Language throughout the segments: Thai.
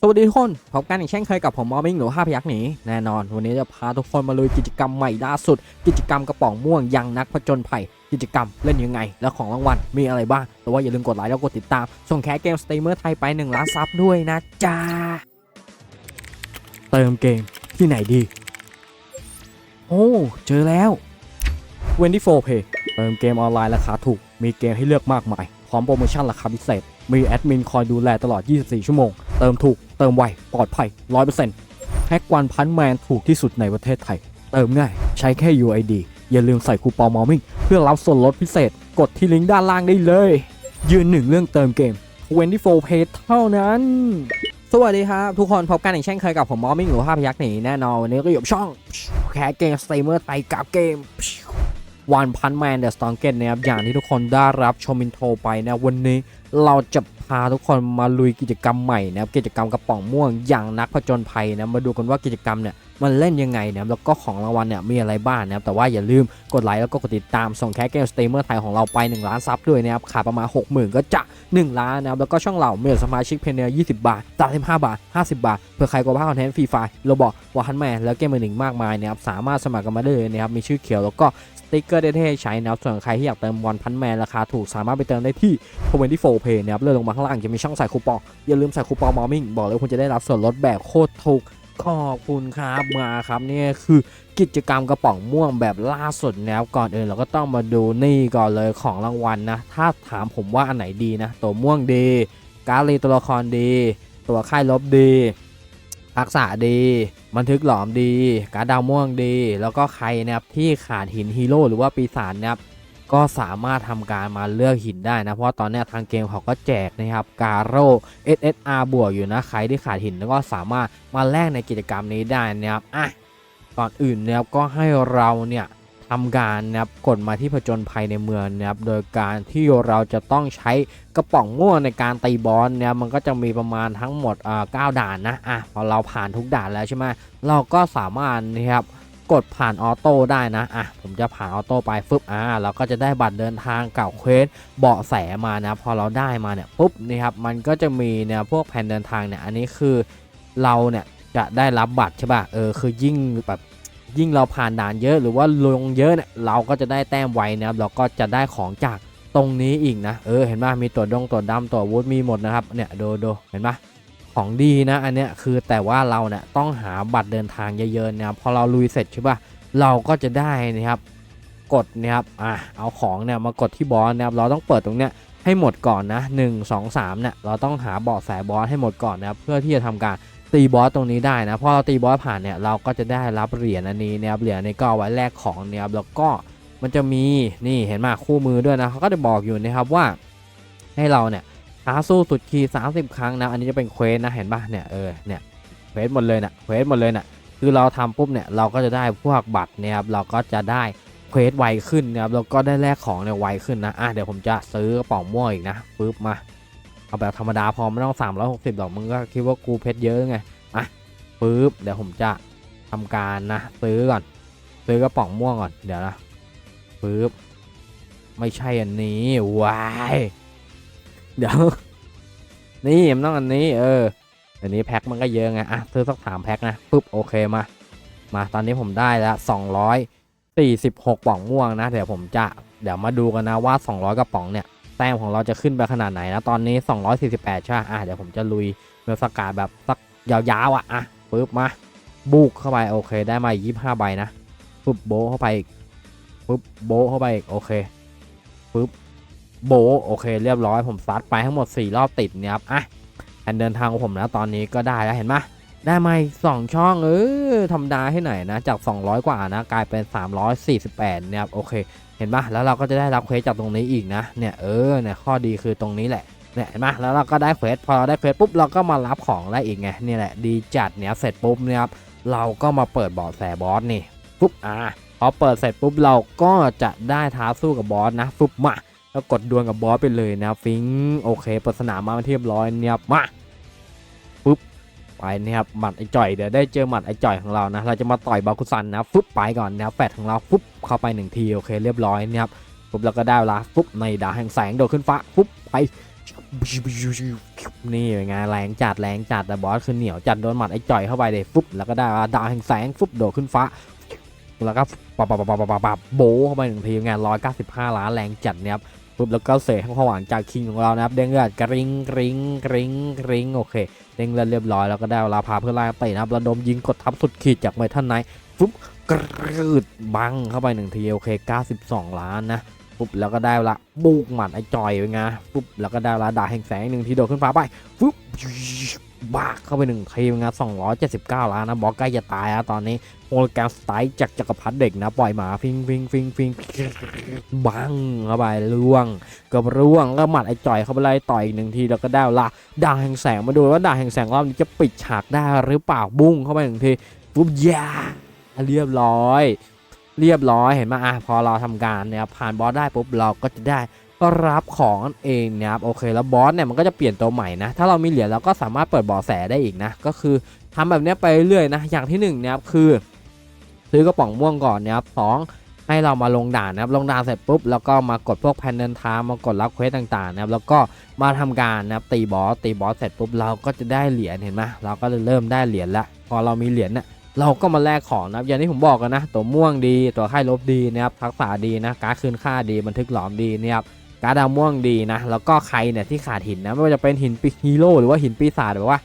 สวัสดีทุกคนพบกันอีกเช่นเคยกับผมมอมิงหรือห้าพยักหนีแน่นอน วันนี้จะพาทุกคนมาลุยกิจกรรมใหม่ล่าสุด กิจกรรมกระป๋องม่วงยังนักผจญภัย กิจกรรมเล่นยังไง และของรางวัลมีอะไรบ้าง แต่ว่าอย่าลืมกดไลค์แล้วกดติดตาม ส่งแคสเกมสตรีมเมอร์ไทยไป 1 ล้านซับด้วยนะจ๊ะเติมเกมที่ไหนดี โอ้เจอแล้ว24 Pay เติมเกมออนไลน์ราคาถูกมีเกมให้เลือกมากมายพร้อมโปรโมชั่นราคาพิเศษมีแอดมินคอยดูแลตลอด 24 ชั่วโมง เติมถูก เติมไว ปลอดภัย 100%แฮกวันพันแมนถูกที่สุดในประเทศไทย เติมง่าย ใช้แค่ UID อย่าลืมใส่คูปองมอมิงเพื่อรับส่วนลดพิเศษ กดที่ลิงก์ด้านล่างได้เลย ยืนหนึ่งเรื่องเติมเกม 24 Pay เท่านั้น สวัสดีครับ ทุกคนพบกันอีกเช่นเคยกับผมมอมิงหรือภาพยักษ์หนีแน่นอนวันนี้ก็อยู่กับช่องแคสเกมสตรีมเมอร์ไทยกับเกมวันพันแมนเดอะสตองเกตนะครับอย่างที่ทุกคนได้รับชมอินโทรไปนะวันนี้เราจะ พาทุกคนมาลุยกิจกรรมใหม่นะครับกิจกรรมกระป๋องม่วงอย่างนักผจญภัยนะมาดูกันว่ากิจกรรมเนี่ยมันเล่นยังไงนะครับแล้วก็ของรางวัลเนี่ยมีอะไรบ้างนะครับแต่ว่าอย่าลืมกดไลค์แล้วก็กดติดตามส่งแคสเกมสตรีมเมอร์ไทยของเราไป1ล้านซับด้วยนะครับขาดประมาณ 60,000 ก็จะ 1 ล้านนะครับแล้วก็ช่องเราเมื่อสมาชิกเพนเนอร์20 บาท35บาท 50 บาท เพื่อใครกลัวพลาดคอนเทนต์ฟรีไฟล์เราบอกว่าฮันแมนแล้วเกมมือหนึ่งมากมายนะครับสามารถสมัครกันมาได้เลยนะครับมีชื่อเขียวแล้วก็สติ๊กเกอร์เท่ๆใช้นะครับส่วนใครที่อยากเติมวันพันแมนราคาถูกสามารถไปเติมได้ที่ 24 Pay นะครับเลื่อนลงมาข้างล่างจะมีช่องใส่คูปอง อย่าลืมใส่คูปองมอร์มิงบอกเลยคุณจะได้รับส่วนลดแบบโคตรถูกขอบคุณครับมาครับนี่คือกิจกรรมกระป๋องม่วงแบบล่าสุดแล้วก่อนอื่นเราก็ต้องมาดูนี่ก่อนเลยของรางวัลนะ ถ้าถามผมว่าอันไหนดีนะ ตัวม่วงดี การ์ดรีตัวละครดี ตัวค่ายลบดี ทักษะดี บันทึกหลอมดี การดาวม่วงดี แล้วก็ใครนะครับที่ขาดหินฮีโร่หรือว่าปีศาจนะครับก็สามารถทำการมาเลือกหินได้นะ เพราะตอนนี้ทางเกมเขาก็แจกนะครับการโร่ SSR บวกอยู่นะ ใครที่ขาดหินก็สามารถมาแลกในกิจกรรมนี้ได้นะครับอะก่อนอื่นนะครับก็ให้เราเนี่ย ทำการนะครับกดมาที่ผจญภัยในเมืองนะครับโดยการที่เราจะต้องใช้กระป๋องม่วงในการตีบอลเนี่ยมันก็จะมีประมาณทั้งหมดอ่าเก้าด่านนะอะพอเราผ่านทุกด่านแล้วใช่ไหมเราก็สามารถนะครับกดผ่านออโต้ได้นะ อะ ผมจะผ่านออโต้ไปฟึบ อ่า เราก็จะได้บัตรเดินทางเก่าเควสเบาะแสมานะ พอเราได้มาเนี่ยปุ๊บนี่ครับ มันก็จะมีเนี่ยพวกแผ่นเดินทางเนี่ย อันนี้คือเราเนี่ยจะได้รับบัตรใช่ป่ะ เออ คือยิ่งแบบ ยิ่งเราผ่านด่านเยอะหรือว่าลงเยอะเนี่ยเราก็จะได้แต้มไวนะครับเราก็จะได้ของจากตรงนี้อีกนะเออเห็นป่ะมีตัวดงตัวดำตัววูดมีหมดนะครับเนี่ยดูดูเห็นป่ะของดีนะอันเนี้ยคือแต่ว่าเราเนี่ยต้องหาบัตรเดินทางเยอะๆนะครับพอเราลุยเสร็จใช่ป่ะเราก็จะได้นะครับกดนะครับอะเอาของเนี่ยมากดที่บอสนะครับเราต้องเปิดตรงเนี้ยให้หมดก่อนนะ 1 2 3เนี่ยเราต้องหาเบาะแสบอสให้หมดก่อนนะครับเพื่อที่จะทำการ ตีบอสตรงนี้ได้นะพอเราตีบอสผ่านเนี่ยเราก็จะได้รับเหรียญอันนี้นะครับเหรียญนี้ก็เอาไว้แลกของนะครับแล้วก็มันจะมีนี่เห็นไหมคู่มือด้วยนะเขาก็จะบอกอยู่นะครับว่า ให้เราเนี่ยท้าสู้สุดขีด30 ครั้งนะอันนี้จะเป็นเควสนะเห็นปะเนี่ยเออเนี่ยเควสหมดเลยนะเควสหมดเลยนะคือเราทำปุ๊บเนี่ยเราก็จะได้พวกบัตรเนี่ยครับเราก็จะได้เควสไวขึ้นนะครับแล้วก็ได้แลกของเนี่ยไวขึ้นนะอะเดี๋ยวผมจะซื้อกระป๋องม่วงอีกนะปึ๊บมา เอาแบบธรรมดาพอไม่ต้อง 360หรอกมึงก็คิดว่ากูเพชรเยอะไงอะปึ๊บเดี๋ยวผมจะทำการนะซื้อก่อน ซื้อกระป๋องม่วงก่อนเดี๋ยวนะปึ๊บไม่ใช่อันนี้วายเดี๋ยว นี่มันต้องอันนี้ เอออันนี้แพ็คมันก็เยอะไงอะซื้อสักสามแพ็คนะปุ๊บโอเคมา มาตอนนี้ผมได้แล้ว246ป่องม่วงนะเดี๋ยวผมจะเดี๋ยวมาดูกันนะว่า200กระป๋องเนี่ย แต้มของเราจะขึ้นไปขนาดไหนนะ ตอนนี้ 248 ใช่ไหมอะเดี๋ยวผมจะลุยเมลสกาดแบบสักยาวๆอะอะปุ๊บมาบุกเข้าไปโอเค ได้มา 25 ใบนะปุ๊บโบเข้าไปอีกปุ๊บโบเข้าไปอีกโอเคปุ๊บโบโอเค เรียบร้อยผมซัดไปทั้งหมด 4 รอบติดเนี่ยครับอะแผนเดินทางของผมนะตอนนี้ก็ได้แล้วเห็นไหม ได้มาอีกสองช่องเออธรรมดาให้ไหนอยนะ จาก 200 กว่านะ กลายเป็น 348เนี่ยครับโอเค เห็นปะแล้วเราก็จะได้รับเควสจากตรงนี้อีกนะ เนี่ยเออเนี่ยข้อดีคือตรงนี้แหละเนี่ยเห็นปะแล้วเราก็ได้เควสพอเราได้เควสปุ๊บเราก็มารับของได้อีกไงนี่แหละดีจัดเนี่ยเสร็จปุ๊บเนี่ยครับเราก็มาเปิดบาะแสบอสนี่ปุ๊บอ่าพอเปิดเสร็จปุ๊บเราก็จะได้ท้าสู้กับบอสนะปุ๊บมาแล้วกดดวลกับบอสไปเลยนะฟิงโอเคเปิดสนามมาเรียบร้อยเนี่ยมาปุ๊บ ไปนะครับหมัดไอจ่อยเดี๋ยวได้เจอหมัดไอจ่อยของเรานะเราจะมาต่อยบาคุซันนะฟุบไปก่อนนะแฟดของเราฟุบเข้าไปหนึ่งทีโอเคเรียบร้อยนะครับปุ๊บแล้วก็ได้เวลาฟุบในดาวแห่งแสงโดดขึ้นฟ้าฟุบไปนี่เป็นไงแรงจัดแรงจัดแต่บอสคือเหนียวจัดโดนหมัดไอ้จ่อยเข้าไปเลยฟุบแล้วก็ได้ดาวแห่งแสงฟุบโดดขึ้นฟ้าแล้วก็ปับปับปับปับปับโบเข้าไปหนึ่งทีงานร้อยเก้าสิบห้าล้านแรงจัดเนี่ยครับ ปุ๊บแล้วก็เสกข้างขวางจากคิงของเรานะครับเด้งเลือดกริ๊งกริ๊งกริ๊งกริ๊งโอเคเด้งเลือดเรียบร้อยแล้วก็ได้เวลาพาเพื่อนไล่เตะนะครับระดมยิงกดทับสุดขีดจากไมท่านไนฟุ๊บกรืดบังเข้าไปหนึ่งทีโอเค92 ล้านนะปุ๊บแล้วก็ได้เวลาบุกหมัดไอ้จอยเป็นไงปุ๊บแล้วก็ได้เวลาด่าแห่งแสงหนึ่งทีโดดขึ้นฟ้าไปปุ๊บ บากเข้าไปหนึ่งทีเป็นไง279 ล้านนะ บอสใกล้จะตายแล้วตอนนี้โฮลแกรมสไตล์จากจักรพรรดิเด็กนะ ปล่อยหมาฟิงฟิงฟิงฟิงบังเข้าไปล่วงกับร่วงแล้วหมัดไอ้จ่อยเข้าไปไล่ต่อยอีกหนึ่งทีแล้วก็ได้ละด่างแห่งแสงมาดูว่าด่างแห่งแสงรอบนี้จะปิดฉากได้หรือเปล่าบุ้งเข้าไปหนึ่งทีปุ๊บยาเรียบร้อย เรียบร้อยเห็นไหมอะพอเราทำการเนี่ยผ่านบอสได้ปุ๊บเราก็จะได้ รับของนั่นเองนะครับโอเคแล้วบอสเนี่ยมันก็จะเปลี่ยนตัวใหม่นะถ้าเรามีเหรียญเราก็สามารถเปิดบ่อแสได้อีกนะก็คือทำแบบนี้ไปเรื่อยๆนะอย่างที่หนึ่งนะครับคือซื้อกระป๋องม่วงก่อนนะครับสองให้เรามาลงด่านนะครับลงด่านเสร็จปุ๊บแล้วก็มากดพวกแพนเดินทางมากดรับเควสต่างๆนะครับแล้วก็มาทำการนะครับตีบอสตีบอสเสร็จปุ๊บเราก็จะได้เหรียญเห็นไหมเราก็จะเริ่มได้เหรียญละพอเรามีเหรียญเนี่ยเราก็มาแลกของนะครับอย่างที่ผมบอกกันนะ ตัวม่วงดี ตัวไข่ลบดีนะครับทักษะดีนะการคืนค่าดีบันทึกหลอมดีนะครับ การดดาวม่วงดีนะแล้วก็ใครเนี่ยที่ขาดหินนะไม่ว่าจะเป็นหินปีฮีโร่หรือว่าหินปีศาจแบบว่า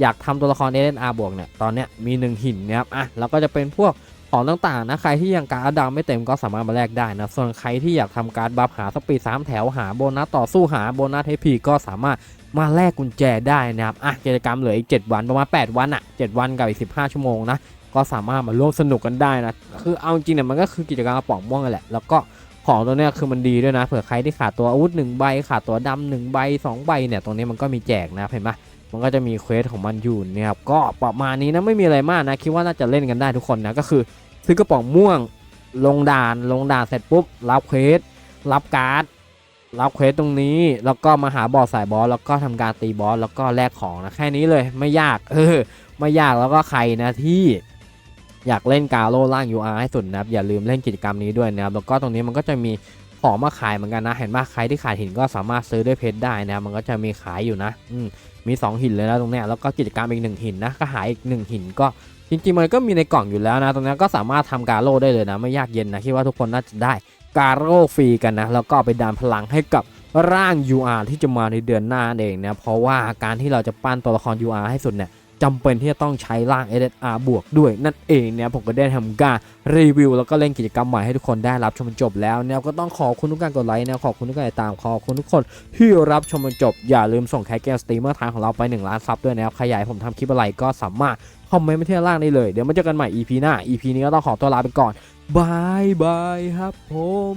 อยากทำตัวละครเอเ r บวกเนี่ยตอนเนี้ยมีหนึ่งหินนะครับอะแล้วก็จะเป็นพวกของต่างๆนะใครที่ยังการ์ดดาวไม่เต็มก็สามารถมาแลกได้นะส่วนใครที่อยากทำการ์ดบัฟหาสปีดสามแถวหาโบนัสต่อสู้หาโบนัสเทพีก็สามารถมาแลกกุญแจได้นะครับอะกิจกรรมเหลืออีก 7 วันประมาณ 8 วันอะ 7 วันกับอีก 15 ชั่วโมงนะ ก็สามารถมาร่วมสนุกกันได้นะ คือเอาจริงเนี่ยมันก็คือกิจกรรมกระป๋องม่วงนั่นแหละ แล้วก็ ของตัวเนี้ยคือมันดีด้วยนะเผื่อใครที่ขาดตัวอาวุธหนึ่งใบขาดตัวดำหนึ่งใบสองใบเนี่ยตรงนี้มันก็มีแจกนะเห็นปะมันก็จะมีเควสของมันอยู่นี่ยครับก็ประมาณนี้นะไม่มีอะไรมากนะคิดว่าน่าจะเล่นกันได้ทุกคนนะก็คือซื้อกระป๋องม่วงลงด่านลงด่านเสร็จปุ๊บรับเควสรับการ์ดรับเควสตรงนี้แล้วก็มาหาบอสสายบอสแล้วก็ทำการตีบอสแล้วก็แลกของนะแค่นี้เลยไม่ยากเออไม่ยากแล้วก็ใครนะที่ อยากเล่นกาโลล่าง UR ให้สุดนะครับอย่าลืมเล่นกิจกรรมนี้ด้วยนะครับแล้วก็ตรงนี้มันก็จะมีของมาขายเหมือนกันนะ เห็นว่าใครที่ขายหินก็สามารถซื้อด้วยเพชรได้นะ มันก็จะมีขายอยู่นะ อืมี 2 หินเลยนะตรงนี้แล้วก็กิจกรรมอีก1หินนะก็หายอีก1หินก็จริงๆมันก็มีในกล่องอยู่แล้วนะ ตรงนี้ก็สามารถทำการโล่ได้เลยนะ ไม่ยากเย็นนะคิดว่าทุกคนน่าจะได้การโล่ฟรีกันนะแล้วก็ไปดานพลังให้กับร่าง UR ที่จะมาในเดือนหน้าเองนะเพราะว่าการที่เราจะปั้นตัวละคร UR ให้สุดเนี่ย จำเป็นที่จะต้องใช้ร่าง SSR บวกด้วยนั่นเองเนี่ยผมก็ได้ทำการรีวิว แล้วก็เล่นกิจกรรมใหม่ให้ทุกคนได้รับชมจบแล้วเนี่ยก็ต้องขอบคุณทุกการกดไลค์นะขอบคุณทุกการติดตามขอบคุณทุกคนที่รับชมจบ อย่าลืมส่งแคสเกมสตรีมเมอร์ทางของเราไป1ล้านซับด้วยนะครับใครอยากให้ผมทำคลิปอะไรก็สามารถคอมเมนต์มาที่ล่างได้เลยเดี๋ยวมาเจอกันใหม่ EP หน้า EP นี้ก็ต้องขอตัวลาไปก่อนบายบายครับผม